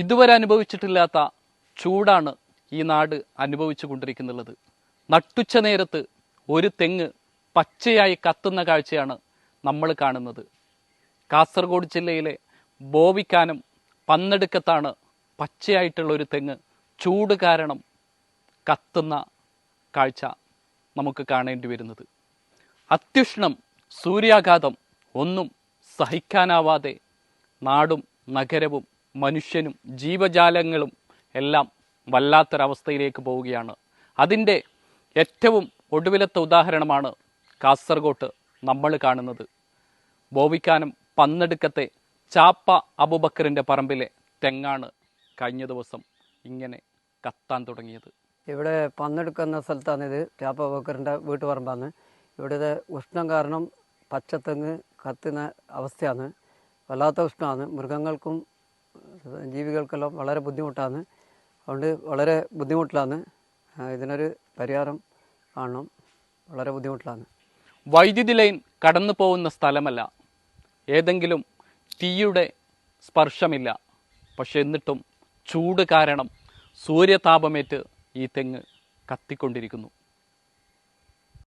ഇതുവരെ അനുഭവിച്ചിട്ടില്ലാത്ത ചൂടാണ് ഈ നാട് അനുഭവിച്ചു കൊണ്ടിരിക്കുന്നുള്ളത്. നട്ടുച്ച നേരത്ത് ഒരു തെങ്ങ് പച്ചയായി കത്തുന്ന കാഴ്ചയാണ് നമ്മൾ കാണുന്നത്. കാസർഗോഡ് ജില്ലയിലെ ബോവിക്കാനം പന്നെടുക്കത്താണ് പച്ചയായിട്ടുള്ള ഒരു തെങ്ങ് ചൂട് കാരണം കത്തുന്ന കാഴ്ച നമുക്ക് കാണേണ്ടി വരുന്നത്. അത്യുഷ്ണം സൂര്യാഘാതം ഒന്നും സഹിക്കാനാവാതെ നാടും നഗരവും മനുഷ്യനും ജീവജാലങ്ങളും എല്ലാം വല്ലാത്തൊരവസ്ഥയിലേക്ക് പോവുകയാണ്. അതിന്റെ ഏറ്റവും ഒടുവിലത്തെ ഉദാഹരണമാണ് കാസർഗോട്ട് നമ്മൾ കാണുന്നത്. ബോവിക്കാനം പന്നെടുക്കത്തെ ചാപ്പ അബുബക്കറിന്റെ പറമ്പിലെ തെങ്ങാണ് കഴിഞ്ഞ ദിവസം ഇങ്ങനെ കത്താൻ തുടങ്ങിയത്. ഇവിടെ പന്നെടുക്കുന്ന സ്ഥലത്താണ് ഇത് ചാപ്പ അബുബക്കറിന്റെ വീട്ടുപറമ്പാണ്. ഇവിടുത്തെ ഉഷ്ണം കാരണം പച്ചത്തെങ്ങ് കത്തുന്ന അവസ്ഥയാണ്. വല്ലാത്ത ഉഷ്ണമാണ്. മൃഗങ്ങൾക്കും ജീവികൾക്കെല്ലാം വളരെ ബുദ്ധിമുട്ടാണ്. അതുകൊണ്ട് വളരെ ബുദ്ധിമുട്ടിലാണ്. ഇതിനൊരു പരിഹാരം കാണണം. വളരെ ബുദ്ധിമുട്ടിലാണ്. വൈദ്യുതി ലൈൻ കടന്നു പോകുന്ന സ്ഥലമല്ല. ഏതെങ്കിലും തീയുടെ സ്പർശമില്ല. പക്ഷെ എന്നിട്ടും ചൂട് കാരണം സൂര്യതാപമേറ്റ് ഈ തെങ്ങ് കത്തിക്കൊണ്ടിരിക്കുന്നു.